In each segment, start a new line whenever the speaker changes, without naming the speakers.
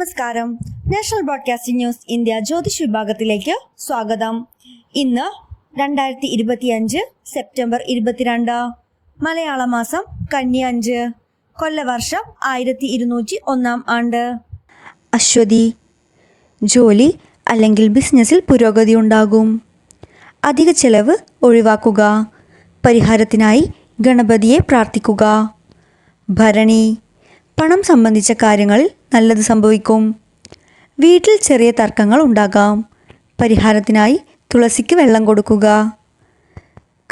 നമസ്കാരം. National broadcasting news India ജ്യോതിഷ് വിഭാഗത്തിലേക്ക് സ്വാഗതം. ഇന്ന് രണ്ടായിരത്തി ഇരുപത്തിയഞ്ച് സെപ്റ്റംബർ ഇരുപത്തിരണ്ട് മലയാള മാസം കന്നി അഞ്ച് കൊല്ലവർഷം ആയിരത്തി ഇരുന്നൂറ്റി ഒന്നാം ആണ്ട്. അശ്വതി ജോലി അല്ലെങ്കിൽ ബിസിനസ്സിൽ പുരോഗതി ഉണ്ടാകും. അധിക ചെലവ് ഒഴിവാക്കുക. പരിഹാരത്തിനായി ഗണപതിയെ പ്രാർത്ഥിക്കുക. ഭരണി പണം സംബന്ധിച്ച കാര്യങ്ങളിൽ നല്ലത് സംഭവിക്കും. വീട്ടിൽ ചെറിയ തർക്കങ്ങൾ ഉണ്ടാകാം. പരിഹാരത്തിനായി തുളസിക്ക് വെള്ളം കൊടുക്കുക.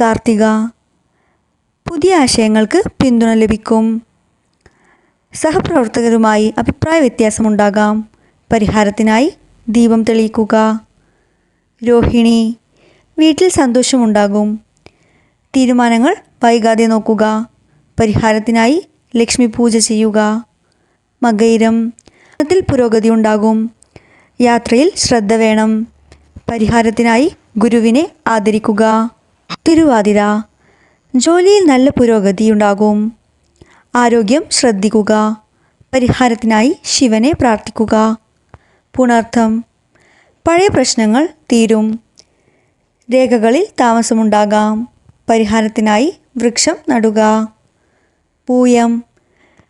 കാർത്തിക പുതിയ ആശയങ്ങൾക്ക് പിന്തുണ ലഭിക്കും. സഹപ്രവർത്തകരുമായി അഭിപ്രായ വ്യത്യാസമുണ്ടാകാം പരിഹാരത്തിനായി ദീപം തെളിയിക്കുക. രോഹിണി വീട്ടിൽ സന്തോഷമുണ്ടാകും തീരുമാനങ്ങൾ വൈകാതെ നോക്കുക. പരിഹാരത്തിനായി ലക്ഷ്മി പൂജ ചെയ്യുക. മകയിരം. അതിൽ പുരോഗതി ഉണ്ടാകും. യാത്രയിൽ ശ്രദ്ധ വേണം. പരിഹാരത്തിനായി ഗുരുവിനെ ആദരിക്കുക. തിരുവാതിര. ജോലിയിൽ നല്ല പുരോഗതി ഉണ്ടാകും. ആരോഗ്യം ശ്രദ്ധിക്കുക. പരിഹാരത്തിനായി ശിവനെ പ്രാർത്ഥിക്കുക. പുണർത്ഥം പഴയ പ്രശ്നങ്ങൾ തീരും. രേഖകളിൽ താമസമുണ്ടാകാം. പരിഹാരത്തിനായി വൃക്ഷം നടുക. പൂയം.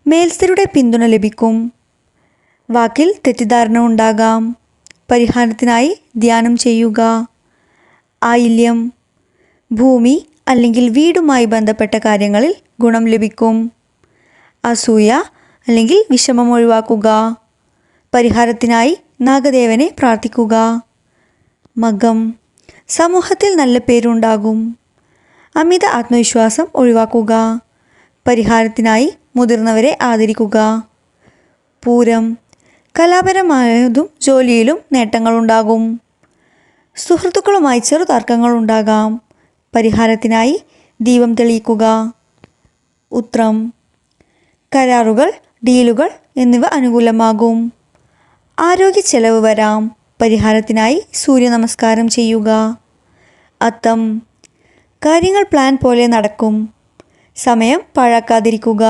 മേൽസ്ഥരുടെ പിന്തുണ ലഭിക്കും. വാക്കിൽ തെറ്റിദ്ധാരണ ഉണ്ടാകാം. പരിഹാരത്തിനായി ധ്യാനം ചെയ്യുക. ആയില്യം. ഭൂമി അല്ലെങ്കിൽ വീടുമായി ബന്ധപ്പെട്ട കാര്യങ്ങളിൽ ഗുണം ലഭിക്കും. അസൂയ അല്ലെങ്കിൽ വിഷമം ഒഴിവാക്കുക. പരിഹാരത്തിനായി നാഗദേവനെ പ്രാർത്ഥിക്കുക. മകം. സമൂഹത്തിൽ നല്ല പേരുണ്ടാകും. അമിത ആത്മവിശ്വാസം ഒഴിവാക്കുക. പരിഹാരത്തിനായി മുതിർന്നവരെ ആദരിക്കുക. പൂരം കലാപരമായതും ജോലിയിലും നേട്ടങ്ങളുണ്ടാകും. സുഹൃത്തുക്കളുമായി ചെറു തർക്കങ്ങളുണ്ടാകാം പരിഹാരത്തിനായി ദീപം തെളിയിക്കുക. ഉത്രം കരാറുകൾ ഡീലുകൾ എന്നിവ അനുകൂലമാകും. ആരോഗ്യ ചെലവ് വരാം. പരിഹാരത്തിനായി സൂര്യ നമസ്കാരം ചെയ്യുക. അത്തം കാര്യങ്ങൾ പ്ലാൻ പോലെ നടക്കും. സമയം പാഴാക്കാതിരിക്കുക.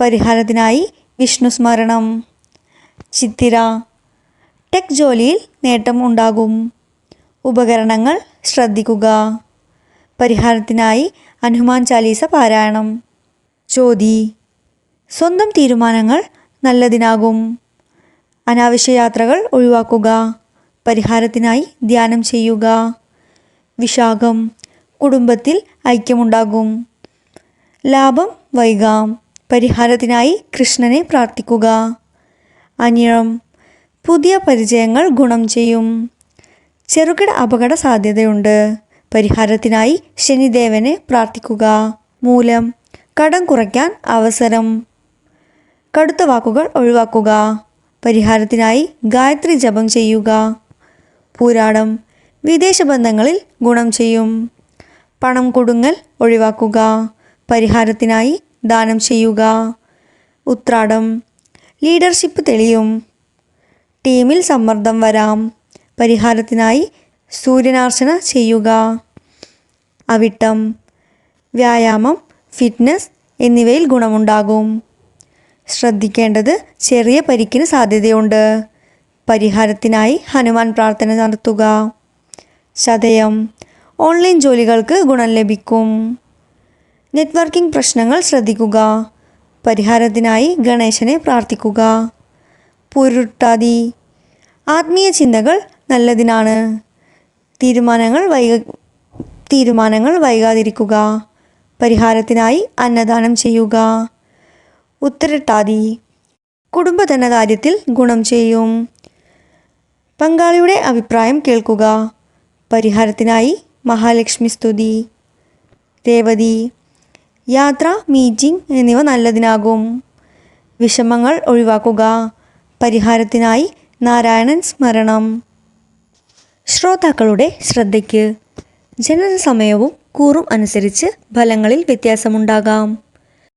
പരിഹാരത്തിനായി വിഷ്ണു സ്മരണം. ചിത്തിര ടെക് ജോലിയിൽ നേട്ടം ഉണ്ടാകും. ഉപകരണങ്ങൾ ശ്രദ്ധിക്കുക. പരിഹാരത്തിനായി ഹനുമാൻ ചാലീസ പാരായണം. ചോതി സ്വന്തം തീരുമാനങ്ങൾ നല്ലതിനാകും. അനാവശ്യ യാത്രകൾ ഒഴിവാക്കുക. പരിഹാരത്തിനായി ധ്യാനം ചെയ്യുക. വിശാഖം കുടുംബത്തിൽ ഐക്യമുണ്ടാകും. ലാഭം വൈകാം. പരിഹാരത്തിനായി കൃഷ്ണനെ പ്രാർത്ഥിക്കുക. അനിഴം പുതിയ പരിചയങ്ങൾ ഗുണം ചെയ്യും. ചെറുകിട അപകട സാധ്യതയുണ്ട്. പരിഹാരത്തിനായി ശനിദേവനെ പ്രാർത്ഥിക്കുക. മൂലം കടം കുറയ്ക്കാൻ അവസരം. കടുത്ത വാക്കുകൾ ഒഴിവാക്കുക. പരിഹാരത്തിനായി ഗായത്രി ജപം ചെയ്യുക. പൂരാടം വിദേശ ബന്ധങ്ങളിൽ ഗുണം ചെയ്യും. പണം കൊടുങ്ങൽ ഒഴിവാക്കുക. പരിഹാരത്തിനായി ദാനം ചെയ്യുക. ഉത്രാടം. ലീഡർഷിപ്പ് തെളിയും. ടീമിൽ സമ്മർദ്ദം വരാം. പരിഹാരത്തിനായി സൂര്യനാർച്ചന ചെയ്യുക. അവിട്ടം. വ്യായാമം ഫിറ്റ്നസ് എന്നിവയിൽ ഗുണമുണ്ടാകും. ശ്രദ്ധിക്കേണ്ടത് ചെറിയ പരിക്കിന് സാധ്യതയുണ്ട്. പരിഹാരത്തിനായി ഹനുമാൻ പ്രാർത്ഥന നടത്തുക. ചതയം. ഓൺലൈൻ ജോലികൾക്ക് ഗുണം ലഭിക്കും. നെറ്റ്വർക്കിംഗ് പ്രശ്നങ്ങൾ ശ്രദ്ധിക്കുക. പരിഹാരത്തിനായി ഗണേശനെ പ്രാർത്ഥിക്കുക. പുരുട്ടാതി. ആത്മീയ ചിന്തകൾ നല്ലതിനാണ്. തീരുമാനങ്ങൾ വൈക തീരുമാനങ്ങൾ വൈകാതിരിക്കുക. പരിഹാരത്തിനായി അന്നദാനം ചെയ്യുക. ഉത്തരട്ടാതി. കുടുംബധനകാര്യത്തിൽ ഗുണം ചെയ്യും. പങ്കാളിയുടെ അഭിപ്രായം കേൾക്കുക. പരിഹാരത്തിനായി മഹാലക്ഷ്മി സ്തുതി. രേവതി. യാത്ര മീറ്റിംഗ് എന്നിവ നല്ലതിനാകും. വിഷമങ്ങൾ ഒഴിവാക്കുക. പരിഹാരത്തിനായി നാരായണൻ സ്മരണം. ശ്രോതാക്കളുടെ ശ്രദ്ധയ്ക്ക്. ജനന സമയവും കൂറും അനുസരിച്ച് ഫലങ്ങളിൽ വ്യത്യാസമുണ്ടാകാം.